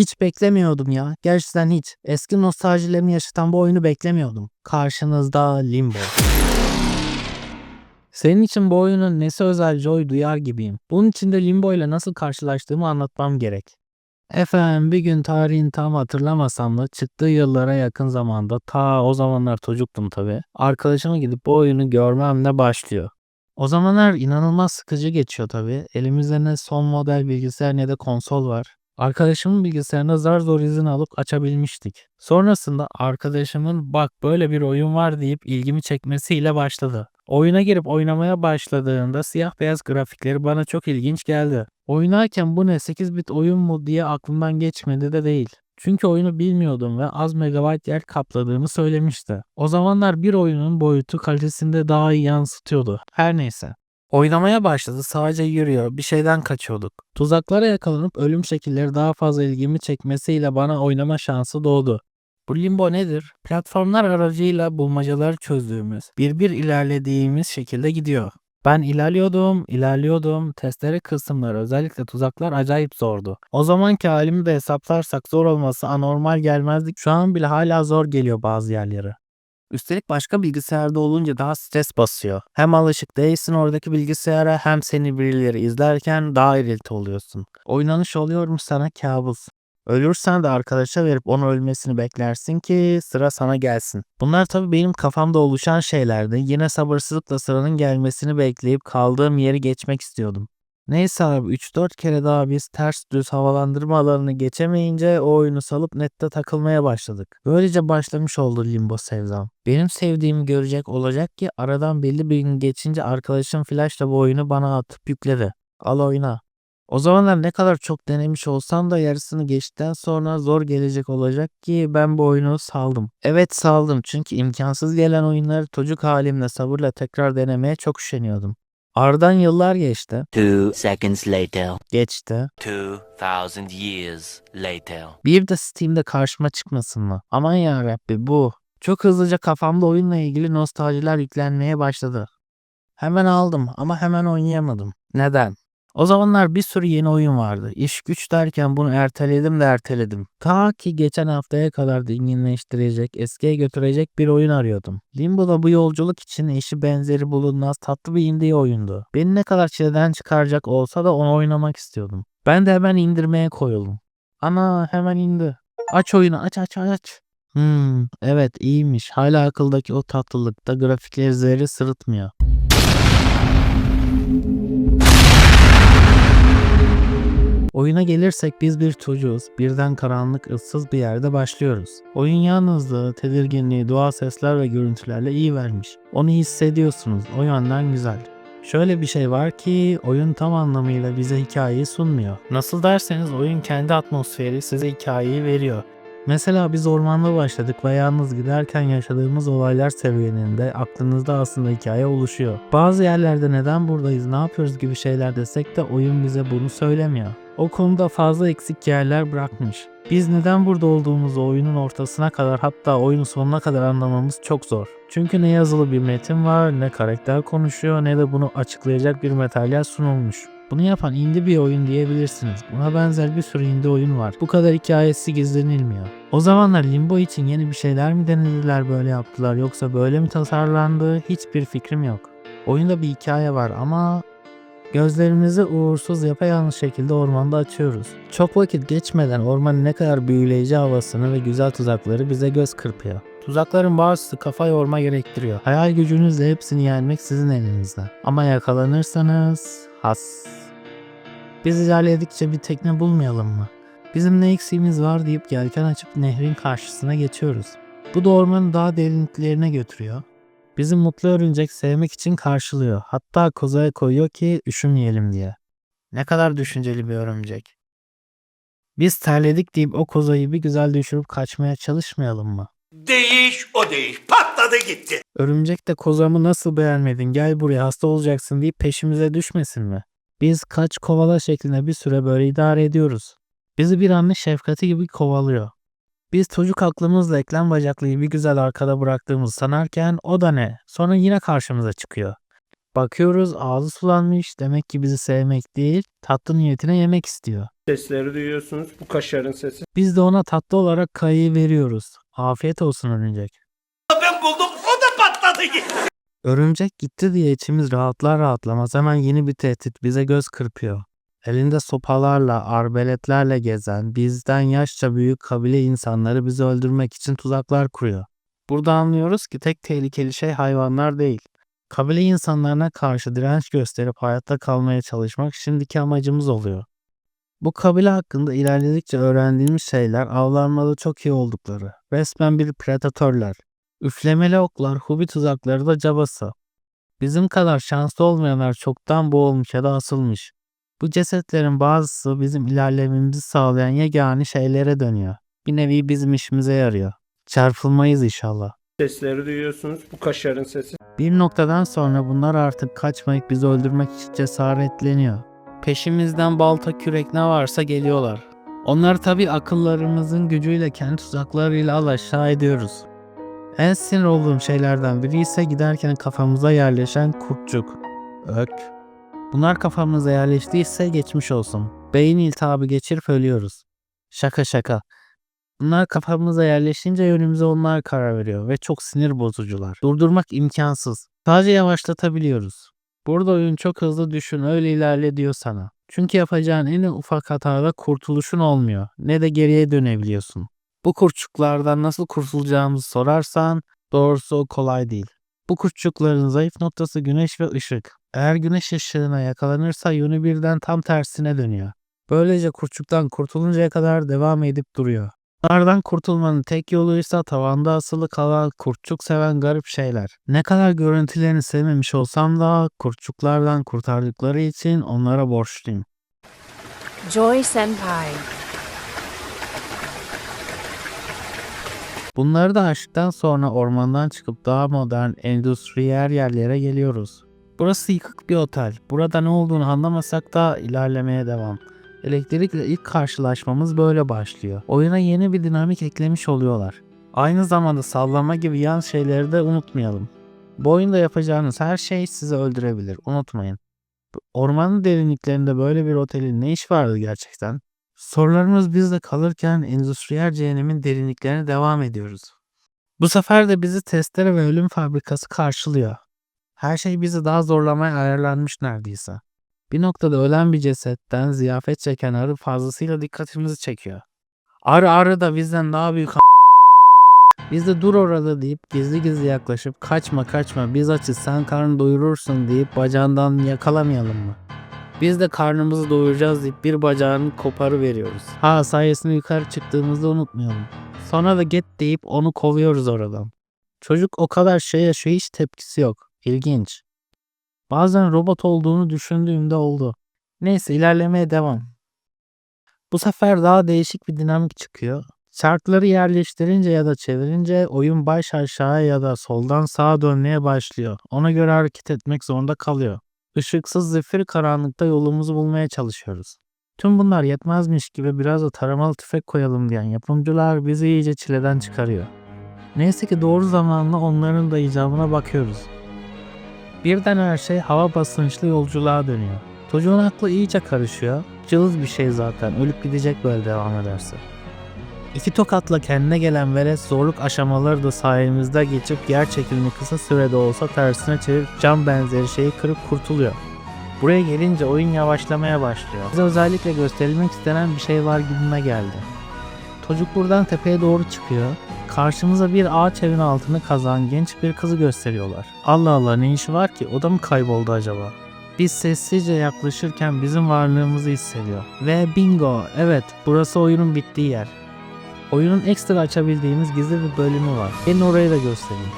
Hiç beklemiyordum ya. Gerçekten hiç. Eski nostaljilerimi yaşatan bu oyunu beklemiyordum. Karşınızda Limbo. Senin için bu oyunun nesi özel Joy duyar gibiyim. Bunun için de Limbo ile nasıl karşılaştığımı anlatmam gerek. Efendim bir gün tarihini tam hatırlamasam da çıktığı yıllara yakın zamanda ta o zamanlar çocuktum tabi. Arkadaşıma gidip bu oyunu görmemle başlıyor. O zamanlar inanılmaz sıkıcı geçiyor tabi. Elimizde ne son model bilgisayar ne de konsol var. Arkadaşımın bilgisayarına zar zor izin alıp açabilmiştik. Sonrasında arkadaşımın bak böyle bir oyun var deyip ilgimi çekmesiyle başladı. Oyuna girip oynamaya başladığında siyah beyaz grafikleri bana çok ilginç geldi. Oynarken bu ne 8 bit oyun mu diye aklımdan geçmedi de değil. Çünkü oyunu bilmiyordum ve az megabayt yer kapladığını söylemişti. O zamanlar bir oyunun boyutu kalitesinde daha iyi yansıtıyordu. Her neyse. Oynamaya başladı sadece yürüyor bir şeyden kaçıyorduk. Tuzaklara yakalanıp ölüm şekilleri daha fazla ilgimi çekmesiyle bana oynama şansı doğdu. Bu limbo nedir? Platformlar aracıyla bulmacaları çözdüğümüz, bir bir ilerlediğimiz şekilde gidiyor. Ben ilerliyordum, ilerliyordum. Testleri kısımları özellikle tuzaklar acayip zordu. O zamanki halimi de hesaplarsak zor olması anormal gelmezdik. Şu an bile hala zor geliyor bazı yerleri. Üstelik başka bilgisayarda olunca daha stres basıyor. Hem alışık değilsin oradaki bilgisayara hem seni birileri izlerken daha irite oluyorsun. Oynanış oluyorum sana kabus. Ölürsen de arkadaşa verip onun ölmesini beklersin ki sıra sana gelsin. Bunlar tabii benim kafamda oluşan şeylerdi. Yine sabırsızlıkla sıranın gelmesini bekleyip kaldığım yeri geçmek istiyordum. Neyse abi 3-4 kere daha biz ters düz havalandırma alanını geçemeyince o oyunu salıp nette takılmaya başladık. Böylece başlamış oldu limbo sevdam. Benim sevdiğimi görecek olacak ki aradan belli bir gün geçince arkadaşım flashla bu oyunu bana atıp yükledi. Al oyna. O zamanlar ne kadar çok denemiş olsam da yarısını geçtikten sonra zor gelecek olacak ki ben bu oyunu saldım. Evet saldım çünkü imkansız gelen oyunları çocuk halimle sabırla tekrar denemeye çok üşeniyordum. Aradan yıllar geçti. Two seconds later. Geçti. 2000 years later. Bir de Steam'de karşıma çıkmasın mı? Aman ya Rabbi bu. Çok hızlıca kafamda oyunla ilgili nostaljiler yüklenmeye başladı. Hemen aldım ama hemen oynayamadım. Neden? O zamanlar bir sürü yeni oyun vardı. İş güç derken bunu erteledim de erteledim. Ta ki geçen haftaya kadar dinginleştirecek, eskiye götürecek bir oyun arıyordum. Limbo'da bu yolculuk için eşi benzeri bulunmaz tatlı bir indie oyundu. Beni ne kadar çileden çıkaracak olsa da onu oynamak istiyordum. Ben de hemen indirmeye koyuldum. Ana hemen indi. Aç oyunu aç aç aç. Hmm, evet iyiymiş. Hala akıldaki o tatlılıkta grafikleri zerre sırıtmıyor. Oyuna gelirsek biz bir çocuğuz. Birden karanlık, ıssız bir yerde başlıyoruz. Oyun yalnızlığı, tedirginliği, doğal sesler ve görüntülerle iyi vermiş. Onu hissediyorsunuz. O yönden güzel. Şöyle bir şey var ki oyun tam anlamıyla bize hikayeyi sunmuyor. Nasıl derseniz oyun kendi atmosferi size hikayeyi veriyor. Mesela biz ormanda başladık ve yalnız giderken yaşadığımız olaylar serüveninde aklınızda aslında hikaye oluşuyor. Bazı yerlerde neden buradayız, ne yapıyoruz gibi şeyler desek de oyun bize bunu söylemiyor. O konuda fazla eksik yerler bırakmış. Biz neden burada olduğumuzu oyunun ortasına kadar hatta oyunun sonuna kadar anlamamız çok zor. Çünkü ne yazılı bir metin var, ne karakter konuşuyor, ne de bunu açıklayacak bir materyal sunulmuş. Bunu yapan indie bir oyun diyebilirsiniz. Buna benzer bir sürü indie oyun var. Bu kadar hikayesi gizlenilmiyor. O zamanlar Limbo için yeni bir şeyler mi denediler böyle yaptılar yoksa böyle mi tasarlandı hiçbir fikrim yok. Oyunda bir hikaye var ama Gözlerimizi uğursuz yapayalnız şekilde ormanda açıyoruz. Çok vakit geçmeden ormanın ne kadar büyüleyici havasını ve güzel tuzakları bize göz kırpıyor. Tuzakların bazısı kafa yorma gerektiriyor. Hayal gücünüzle hepsini yenmek sizin elinizde. Ama yakalanırsanız has. Biz ilerledikçe bir tekne bulmayalım mı? Bizim ne eksiğimiz var deyip yelken açıp nehrin karşısına geçiyoruz. Bu da ormanın daha derinliklerine götürüyor. Bizi mutlu örümcek sevmek için karşılıyor. Hatta kozaya koyuyor ki üşümeyelim diye. Ne kadar düşünceli bir örümcek. Biz terledik deyip o kozayı bir güzel düşürüp kaçmaya çalışmayalım mı? Değiş o değiş. Patladı gitti. Örümcek de kozamı nasıl beğenmedin gel buraya hasta olacaksın deyip peşimize düşmesin mi? Biz kaç kovala şeklinde bir süre böyle idare ediyoruz. Bizi bir anne şefkati gibi kovalıyor. Biz çocuk aklımızla eklem bacaklıyı bir güzel arkada bıraktığımızı sanarken o da ne? Sonra yine karşımıza çıkıyor. Bakıyoruz ağzı sulanmış demek ki bizi sevmek değil tatlı niyetine yemek istiyor. Sesleri duyuyorsunuz. Bu kaşarın sesi. Biz de ona tatlı olarak kayıyı veriyoruz. Afiyet olsun örümcek. Ben buldum o da patladı gitti. Örümcek gitti diye içimiz rahatlar rahatlamaz hemen yeni bir tehdit bize göz kırpıyor. Elinde sopalarla, arbeletlerle gezen, bizden yaşça büyük kabile insanları bizi öldürmek için tuzaklar kuruyor. Burada anlıyoruz ki tek tehlikeli şey hayvanlar değil. Kabile insanlarına karşı direnç gösterip hayatta kalmaya çalışmak şimdiki amacımız oluyor. Bu kabile hakkında ilerledikçe öğrendiğimiz şeyler avlanmada çok iyi oldukları. Resmen bir predatörler. Üflemeli oklar, hubi tuzakları da cabası. Bizim kadar şanslı olmayanlar çoktan boğulmuş ya da asılmış. Bu cesetlerin bazısı bizim ilerlememizi sağlayan yegane şeylere dönüyor. Bir nevi bizim işimize yarıyor. Çarpılmayız inşallah. Sesleri duyuyorsunuz. Bu kaşarın sesi. Bir noktadan sonra bunlar artık kaçmayıp bizi öldürmek için cesaretleniyor. Peşimizden balta kürek ne varsa geliyorlar. Onları tabi akıllarımızın gücüyle kendi tuzaklarıyla al aşağı ediyoruz. En sinir olduğum şeylerden biri ise giderken kafamıza yerleşen kurtçuk. Ök. Bunlar kafamıza yerleştiyse geçmiş olsun. Beyin iltihabı geçirip ölüyoruz. Şaka şaka. Bunlar kafamıza yerleşince yönümüze onlar karar veriyor ve çok sinir bozucular. Durdurmak imkansız. Sadece yavaşlatabiliyoruz. Burada oyun çok hızlı düşün öyle ilerle diyor sana. Çünkü yapacağın en ufak hatada kurtuluşun olmuyor. Ne de geriye dönebiliyorsun. Bu kurtçuklardan nasıl kurtulacağımızı sorarsan doğrusu kolay değil. Bu kurtçukların zayıf noktası güneş ve ışık. Eğer güneş ışığına yakalanırsa yönü birden tam tersine dönüyor. Böylece kurtçuktan kurtuluncaya kadar devam edip duruyor. Bunlardan kurtulmanın tek yoluysa tavanda asılı kalan kurtçuk seven garip şeyler. Ne kadar görüntülerini sevmemiş olsam da kurtçuklardan kurtardıkları için onlara borçluyum. Joy Senpai. Bunları da aştıktan sonra ormandan çıkıp daha modern, endüstriyel yerlere geliyoruz. Burası yıkık bir otel. Burada ne olduğunu anlamasak da ilerlemeye devam. Elektrikle ilk karşılaşmamız böyle başlıyor. Oyuna yeni bir dinamik eklemiş oluyorlar. Aynı zamanda sallama gibi yan şeyleri de unutmayalım. Bu oyunda yapacağınız her şey sizi öldürebilir. Unutmayın. Ormanın derinliklerinde böyle bir otelin ne iş vardı gerçekten? Sorularımız bizde kalırken endüstriyel cehennemin derinliklerine devam ediyoruz. Bu sefer de bizi testere ve ölüm fabrikası karşılıyor. Her şey bizi daha zorlamaya ayarlanmış neredeyse. Bir noktada ölen bir cesetten ziyafet çeken arı fazlasıyla dikkatimizi çekiyor. Arı arı da bizden daha büyük biz de dur orada deyip gizli gizli yaklaşıp kaçma kaçma biz açız sen karnı doyurursun deyip bacağından yakalamayalım mı? Biz de karnımızı doyuracağız deyip bir bacağını koparı veriyoruz. Ha sayesinde yukarı çıktığımızda unutmayalım. Sonra da get deyip onu kovuyoruz oradan. Çocuk o kadar şey yaşıyor hiç tepkisi yok. İlginç. Bazen robot olduğunu düşündüğümde oldu. Neyse ilerlemeye devam. Bu sefer daha değişik bir dinamik çıkıyor. Şartları yerleştirince ya da çevirince oyun baş aşağı ya da soldan sağa dönmeye başlıyor. Ona göre hareket etmek zorunda kalıyor. Işıksız zifir karanlıkta yolumuzu bulmaya çalışıyoruz. Tüm bunlar yetmezmiş gibi biraz da taramalı tüfek koyalım diyen yapımcılar bizi iyice çileden çıkarıyor. Neyse ki doğru zamanla onların da icabına bakıyoruz. Birden her şey hava basınçlı yolculuğa dönüyor. Çocuğun aklı iyice karışıyor. Cılız bir şey zaten ölüp gidecek böyle devam ederse. İki tokatla kendine gelen velet zorluk aşamaları da sayemizde geçip yer çekimini kısa sürede olsa tersine çevirip cam benzeri şeyi kırıp kurtuluyor. Buraya gelince oyun yavaşlamaya başlıyor. Bize özellikle gösterilmek istenen bir şey var gibime geldi. Çocuk buradan tepeye doğru çıkıyor. Karşımıza bir ağaç evin altını kazan genç bir kızı gösteriyorlar. Allah Allah ne işi var ki o da mı kayboldu acaba? Biz sessizce yaklaşırken bizim varlığımızı hissediyor. Ve bingo evet burası oyunun bittiği yer. Oyunun ekstra açabildiğimiz gizli bir bölümü var. Gelin orayı da göstereyim.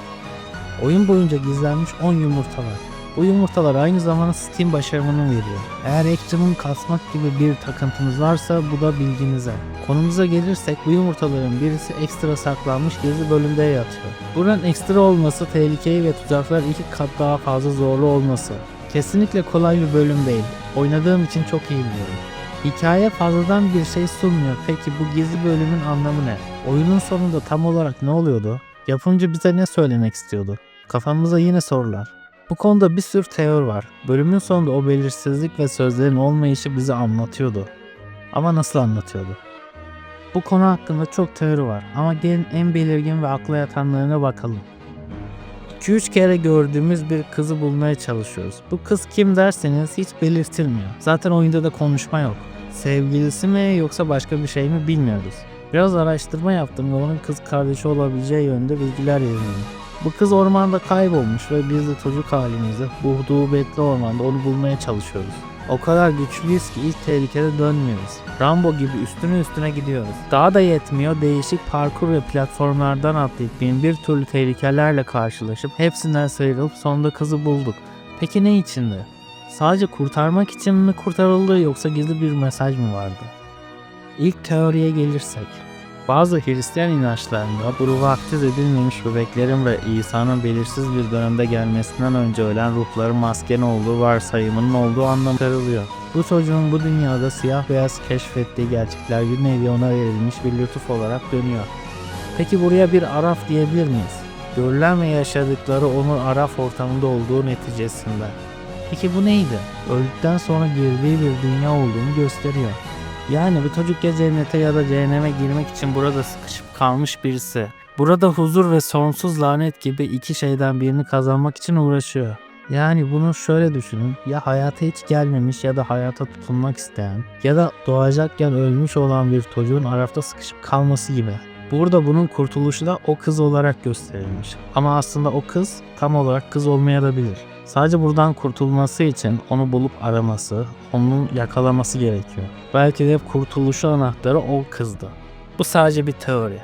Oyun boyunca gizlenmiş 10 yumurta var. Bu yumurtalar aynı zamanda Steam başarımını veriyor. Eğer Extrem'ın kasmak gibi bir takıntınız varsa bu da bilginize. Konumuza gelirsek bu yumurtaların birisi ekstra saklanmış gizli bölümde yatıyor. Buranın ekstra olması tehlikeyi ve tuzaklar iki kat daha fazla zorlu olması. Kesinlikle kolay bir bölüm değil. Oynadığım için çok iyi biliyorum. Hikaye fazladan bir şey sunmuyor. Peki bu gizli bölümün anlamı ne? Oyunun sonunda tam olarak ne oluyordu? Yapımcı bize ne söylemek istiyordu? Kafamıza yine sorular. Bu konuda bir sürü teori var. Bölümün sonunda o belirsizlik ve sözlerin olmayışı bize anlatıyordu. Ama nasıl anlatıyordu? Bu konu hakkında çok teori var ama gelin en belirgin ve akla yatanlarına bakalım. 2-3 kere gördüğümüz bir kızı bulmaya çalışıyoruz. Bu kız kim derseniz hiç belirtilmiyor. Zaten oyunda da konuşma yok. Sevgilisi mi yoksa başka bir şey mi bilmiyoruz. Biraz araştırma yaptım ve onun kız kardeşi olabileceği yönde bilgiler edindim. Bu kız ormanda kaybolmuş ve biz de çocuk halimizde bu hudubetli ormanda onu bulmaya çalışıyoruz. O kadar güçlüyüz ki ilk tehlikede dönmüyoruz. Rambo gibi üstüne üstüne gidiyoruz. Daha da yetmiyor değişik parkur ve platformlardan atlayıp bin bir türlü tehlikelerle karşılaşıp hepsinden sıyrılıp sonunda kızı bulduk. Peki ne içindi? Sadece kurtarmak için mi kurtarıldı yoksa gizli bir mesaj mı vardı? İlk teoriye gelirsek. Bazı Hristiyan inançlarında bu vaftiz edilmemiş bebeklerin ve İsa'nın belirsiz bir dönemde gelmesinden önce ölen ruhların masken olduğu varsayımının olduğu anlamı çıkarılıyor. Bu çocuğun bu dünyada siyah beyaz keşfettiği gerçekler bir nevi ona verilmiş bir lütuf olarak dönüyor. Peki buraya bir araf diyebilir miyiz? Görülen ve yaşadıkları onun araf ortamında olduğu neticesinde. Peki bu neydi? Öldükten sonra girdiği bir dünya olduğunu gösteriyor. Yani bu çocuk ya cennete ya da cehenneme girmek için burada sıkışıp kalmış birisi. Burada huzur ve sonsuz lanet gibi iki şeyden birini kazanmak için uğraşıyor. Yani bunu şöyle düşünün. Ya hayata hiç gelmemiş ya da hayata tutunmak isteyen ya da doğacakken ölmüş olan bir çocuğun arafta sıkışıp kalması gibi. Burada bunun kurtuluşu da o kız olarak gösterilmiş. Ama aslında o kız tam olarak kız olmayabilir. Sadece buradan kurtulması için onu bulup araması, onu yakalaması gerekiyor. Belki de kurtuluşu anahtarı o kızdı. Bu sadece bir teori.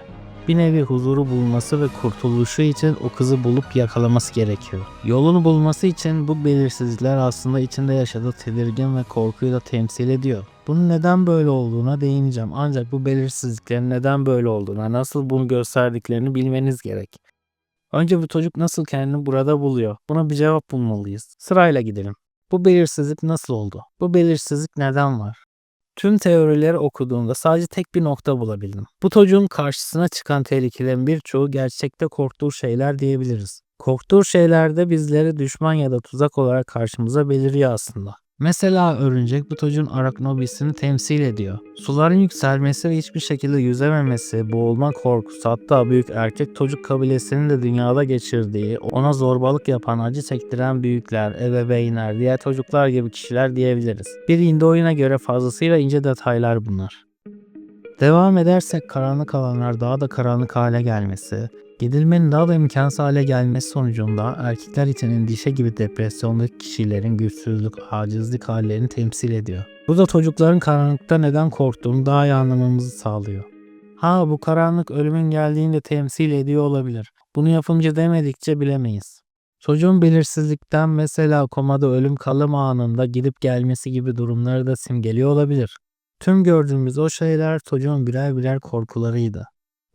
Bir nevi huzuru bulması ve kurtuluşu için o kızı bulup yakalaması gerekiyor. Yolunu bulması için bu belirsizlikler aslında içinde yaşadığı tedirgin ve korkuyu da temsil ediyor. Bunun neden böyle olduğuna değineceğim. Ancak bu belirsizliklerin neden böyle olduğuna, nasıl bunu gösterdiklerini bilmeniz gerek. Önce bu çocuk nasıl kendini burada buluyor? Buna bir cevap bulmalıyız. Sırayla gidelim. Bu belirsizlik nasıl oldu? Bu belirsizlik neden var? Tüm teorileri okuduğumda sadece tek bir nokta bulabildim. Bu çocuğun karşısına çıkan tehlikelerin birçoğu gerçekte korktuğu şeyler diyebiliriz. Korktuğu şeyler de bizleri düşman ya da tuzak olarak karşımıza beliriyor aslında. Mesela örümcek bu çocuğun araknobisini temsil ediyor. Suların yükselmesi ve hiçbir şekilde yüzememesi, boğulma korkusu hatta büyük erkek çocuk kabilesinin de dünyada geçirdiği, ona zorbalık yapan, acı çektiren büyükler, ebeveynler, diğer çocuklar gibi kişiler diyebiliriz. Bir oyuna göre fazlasıyla ince detaylar bunlar. Devam edersek karanlık alanlar daha da karanlık hale gelmesi, Gidilmenin daha da imkansız hale gelmesi sonucunda erkekler için endişe gibi depresyondaki kişilerin güçsüzlük, acizlik hallerini temsil ediyor. Bu da çocukların karanlıkta neden korktuğunu daha iyi anlamamızı sağlıyor. Ha bu karanlık ölümün geldiğini de temsil ediyor olabilir. Bunu yapımcı demedikçe bilemeyiz. Çocuğun belirsizlikten mesela komada ölüm kalım anında gidip gelmesi gibi durumları da simgeliyor olabilir. Tüm gördüğümüz o şeyler çocuğun birer birer korkularıydı.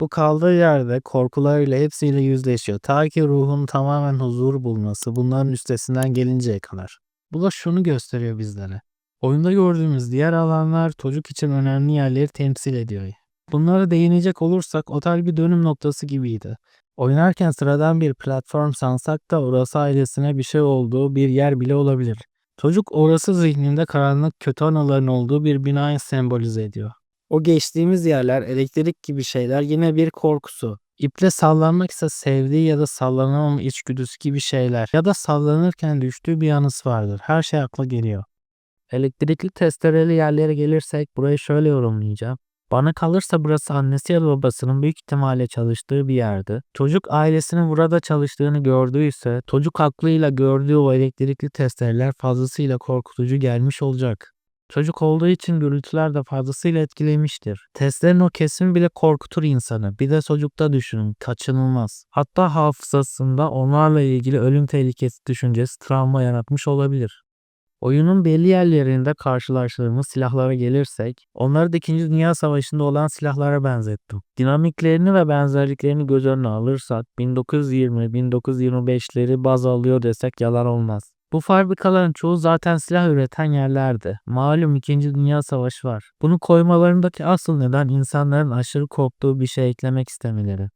Bu kaldığı yerde korkularıyla hepsiyle yüzleşiyor. Ta ki ruhun tamamen huzur bulması bunların üstesinden gelinceye kadar. Bu da şunu gösteriyor bizlere. Oyunda gördüğümüz diğer alanlar çocuk için önemli yerleri temsil ediyor. Bunlara değinecek olursak otel bir dönüm noktası gibiydi. Oynarken sıradan bir platform sansak da orası ailesine bir şey olduğu bir yer bile olabilir. Çocuk orası zihninde karanlık kötü anıların olduğu bir binayı sembolize ediyor. O geçtiğimiz yerler elektrik gibi şeyler yine bir korkusu. İple sallanmak ise sevdiği ya da sallanamama içgüdüsü gibi şeyler ya da sallanırken düştüğü bir anısı vardır. Her şey akla geliyor. Elektrikli testereli yerlere gelirsek burayı şöyle yorumlayacağım. Bana kalırsa burası annesi ya da babasının büyük ihtimalle çalıştığı bir yerdi. Çocuk ailesinin burada çalıştığını gördüyse çocuk aklıyla gördüğü o elektrikli testereler fazlasıyla korkutucu gelmiş olacak. Çocuk olduğu için gürültüler de fazlasıyla etkilemiştir. Testlerin o kesimi bile korkutur insanı. Bir de çocukta düşünün, kaçınılmaz. Hatta hafızasında onlarla ilgili ölüm tehlikesi düşüncesi travma yaratmış olabilir. Oyunun belli yerlerinde karşılaştığımız silahlara gelirsek, onları da 2. Dünya Savaşı'nda olan silahlara benzettim. Dinamiklerini ve benzerliklerini göz önüne alırsak 1920-1925'leri baz alıyor desek yalan olmaz. Bu fabrikaların çoğu zaten silah üreten yerlerdi. Malum 2. Dünya Savaşı var. Bunu koymalarındaki asıl neden insanların aşırı korktuğu bir şey eklemek istemeleri.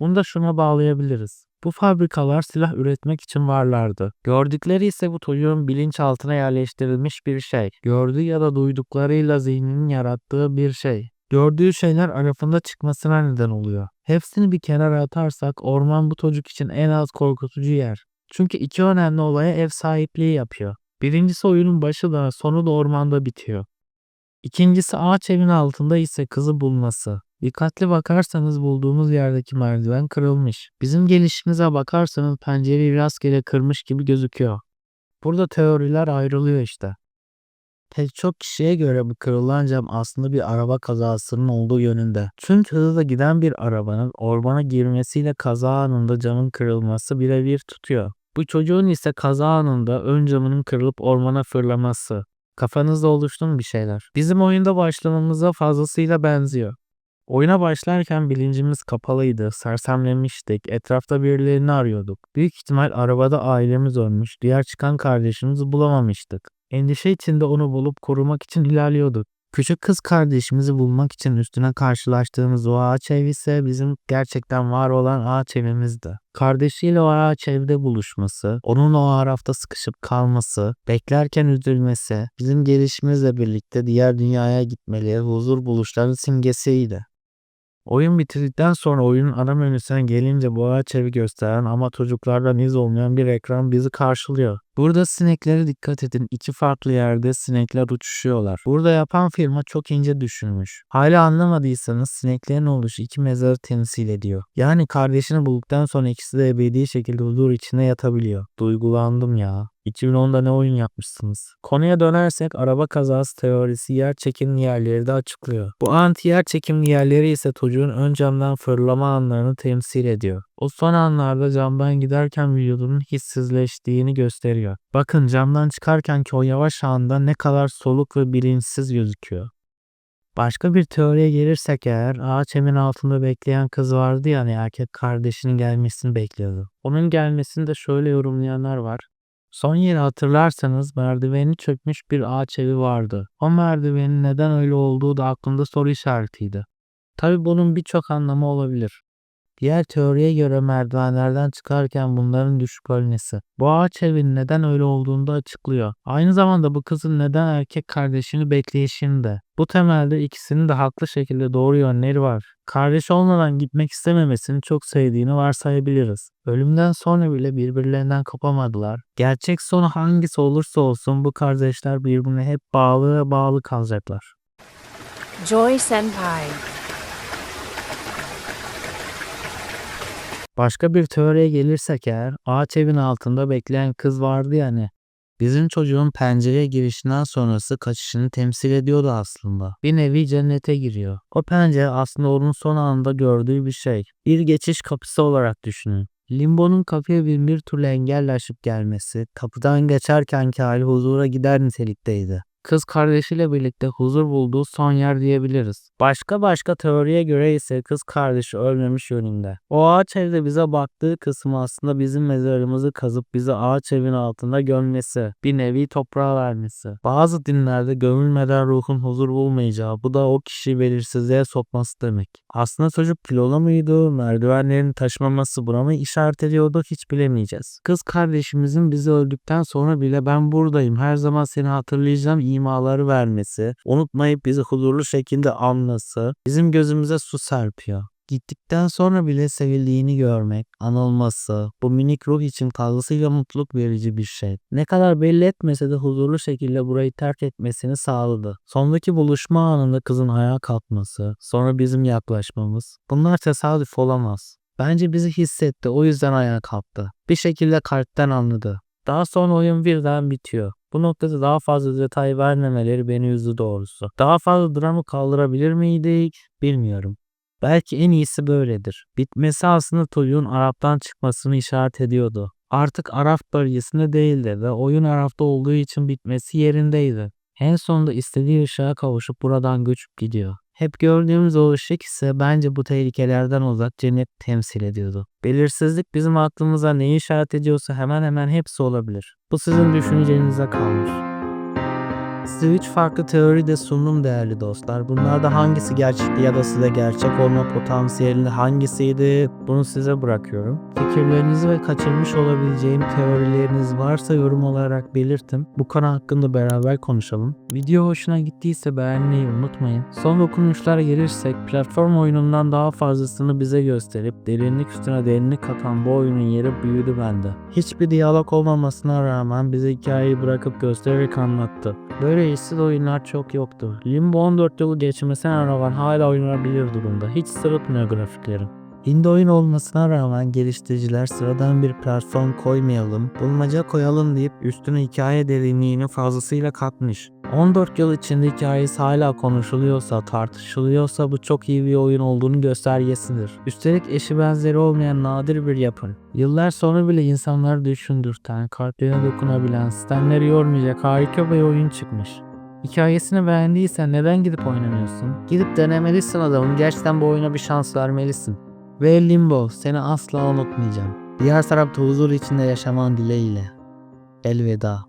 Bunu da şuna bağlayabiliriz. Bu fabrikalar silah üretmek için varlardı. Gördükleri ise bu çocuğun bilinçaltına yerleştirilmiş bir şey. Gördüğü ya da duyduklarıyla zihninin yarattığı bir şey. Gördüğü şeyler arasında çıkmasına neden oluyor. Hepsini bir kenara atarsak orman bu çocuk için en az korkutucu yer. Çünkü iki önemli olaya ev sahipliği yapıyor. Birincisi oyunun başı da sonu da ormanda bitiyor. İkincisi ağaç evin altında ise kızı bulması. Dikkatli bakarsanız bulduğumuz yerdeki merdiven kırılmış. Bizim gelişimize bakarsanız pencereyi rastgele kırmış gibi gözüküyor. Burada teoriler ayrılıyor işte. Pek çok kişiye göre bu kırılan cam aslında bir araba kazasının olduğu yönünde. Çünkü hızla giden bir arabanın ormana girmesiyle kaza anında camın kırılması birebir tutuyor. Bu çocuğun ise kaza anında ön camının kırılıp ormana fırlaması. Kafanızda oluştu mu bir şeyler? Bizim oyunda başlamamıza fazlasıyla benziyor. Oyuna başlarken bilincimiz kapalıydı, sersemlemiştik, etrafta birilerini arıyorduk. Büyük ihtimal arabada ailemiz ölmüş, diğer çıkan kardeşimizi bulamamıştık. Endişe içinde onu bulup korumak için ilerliyorduk. Küçük kız kardeşimizi bulmak için üstüne karşılaştığımız o ağaç ev ise bizim gerçekten var olan ağaç evimizdi. Kardeşiyle o ağaç evde buluşması, onun o arafta sıkışıp kalması, beklerken üzülmesi, bizim gelişimizle birlikte diğer dünyaya gitmeleri huzur buluşların simgesiydi. Oyun bitirdikten sonra oyunun ana menüsüne gelince bu ağaç evi gösteren ama çocuklardan iz olmayan bir ekran bizi karşılıyor. Burada sineklere dikkat edin. İki farklı yerde sinekler uçuşuyorlar. Burada yapan firma çok ince düşünmüş. Hala anlamadıysanız sineklerin oluşu iki mezarı temsil ediyor. Yani kardeşini bulduktan sonra ikisi de ebedi şekilde huzur içinde yatabiliyor. Duygulandım ya. 2010'da ne oyun yapmışsınız? Konuya dönersek araba kazası teorisi yer çekimli yerleri de açıklıyor. Bu anti yer çekimli yerleri ise çocuğun ön camdan fırlama anlarını temsil ediyor. O son anlarda camdan giderken vücudunun hissizleştiğini gösteriyor. Bakın camdan çıkarken ki o yavaş anda ne kadar soluk ve bilinçsiz gözüküyor. Başka bir teoriye gelirsek eğer ağaç evin altında bekleyen kız vardı ya hani erkek kardeşinin gelmesini bekliyordu. Onun gelmesini de şöyle yorumlayanlar var. Son yeri hatırlarsanız merdiveni çökmüş bir ağaç evi vardı. O merdivenin neden öyle olduğu da aklımda soru işaretiydi. Tabi bunun birçok anlamı olabilir. Diğer teoriye göre merdivenlerden çıkarken bunların düşük ölmesi. Bu ağaç evin neden öyle olduğunu da açıklıyor. Aynı zamanda bu kızın neden erkek kardeşini bekleyişini de. Bu temelde ikisinin de haklı şekilde doğru yönleri var. Kardeş olmadan gitmek istememesini çok sevdiğini varsayabiliriz. Ölümden sonra bile birbirlerinden kopamadılar. Gerçek sonu hangisi olursa olsun bu kardeşler birbirine hep bağlı ve bağlı kalacaklar. Joy Senpai. Başka bir teoriye gelirsek eğer ağaç evin altında bekleyen kız vardı ya hani. Bizim çocuğun pencereye girişinden sonrası kaçışını temsil ediyordu aslında. Bir nevi cennete giriyor. O pencere aslında onun son anında gördüğü bir şey. Bir geçiş kapısı olarak düşünün. Limbo'nun kapıya bin bir türlü engelle aşıp gelmesi, kapıdan geçerkenki hali huzura gider nitelikteydi. Kız kardeşiyle birlikte huzur bulduğu son yer diyebiliriz. Başka başka teoriye göre ise kız kardeşi ölmemiş yönünde. O ağaç evde bize baktığı kısım aslında bizim mezarımızı kazıp bizi ağaç evin altında gömmesi, bir nevi toprağa vermesi. Bazı dinlerde gömülmeden ruhun huzur bulmayacağı, bu da o kişiyi belirsizliğe sokması demek. Aslında çocuk kilolu muydu, merdivenlerini taşımaması buna mı işaret ediyordu hiç bilemeyeceğiz. Kız kardeşimizin bizi öldükten sonra bile ben buradayım, her zaman seni hatırlayacağım imaları vermesi, unutmayıp bizi huzurlu şekilde anması, bizim gözümüze su serpiyor. Gittikten sonra bile sevildiğini görmek, anılması, bu minik ruh için fazlasıyla mutluluk verici bir şey. Ne kadar belli etmese de huzurlu şekilde burayı terk etmesini sağladı. Sondaki buluşma anında kızın ayağa kalkması, sonra bizim yaklaşmamız, bunlar tesadüf olamaz. Bence bizi hissetti, o yüzden ayağa kalktı. Bir şekilde kalpten anladı. Daha sonra oyun birden bitiyor. Bu noktada daha fazla detay vermemeleri beni üzdü doğrusu. Daha fazla dramı kaldırabilir miydik bilmiyorum. Belki en iyisi böyledir. Bitmesi aslında çocuğun Arap'tan çıkmasını işaret ediyordu. Artık Arap bölgesinde değildi ve oyun Arap'ta olduğu için bitmesi yerindeydi. En sonunda istediği ışığa kavuşup buradan göçüp gidiyor. Hep gördüğümüz o ışık ise bence bu tehlikelerden uzak cennet temsil ediyordu. Belirsizlik bizim aklımıza neyi işaret ediyorsa hemen hemen hepsi olabilir. Bu sizin düşüncenize kalmış. Size 3 farklı teori de sundum değerli dostlar. Bunlarda hangisi gerçekti ya da size gerçek olma potansiyelinde hangisiydi bunu size bırakıyorum. Fikirlerinizi ve kaçırmış olabileceğim teorileriniz varsa yorum olarak belirtin. Bu konu hakkında beraber konuşalım. Video hoşuna gittiyse beğenmeyi unutmayın. Son dokunuşlara gelirsek platform oyunundan daha fazlasını bize gösterip derinlik üstüne derinlik katan bu oyunun yeri büyüdü bende. Hiçbir diyalog olmamasına rağmen bize hikayeyi bırakıp göstererek anlattı. Böyle işsiz oyunlar çok yoktu. Limbo 14 yılı geçmesine rağmen hala oynanabilir durumda. Hiç sırıtmıyor grafiklerim. Indie oyun olmasına rağmen geliştiriciler sıradan bir platform koymayalım, bulmaca koyalım deyip üstüne hikaye derinliğini fazlasıyla katmış. 14 yıl içinde hikayesi hala konuşuluyorsa, tartışılıyorsa bu çok iyi bir oyun olduğunu göstergesidir. Üstelik eşi benzeri olmayan nadir bir yapım. Yıllar sonra bile insanları düşündürten, kalplerine dokunabilen, sistemleri yormayacak harika bir oyun çıkmış. Hikayesini beğendiysen neden gidip oynamıyorsun? Gidip denemelisin adamım. Gerçekten bu oyuna bir şans vermelisin. Ve Limbo seni asla unutmayacağım. Diğer tarafta huzur içinde yaşaman dileğiyle. Elveda.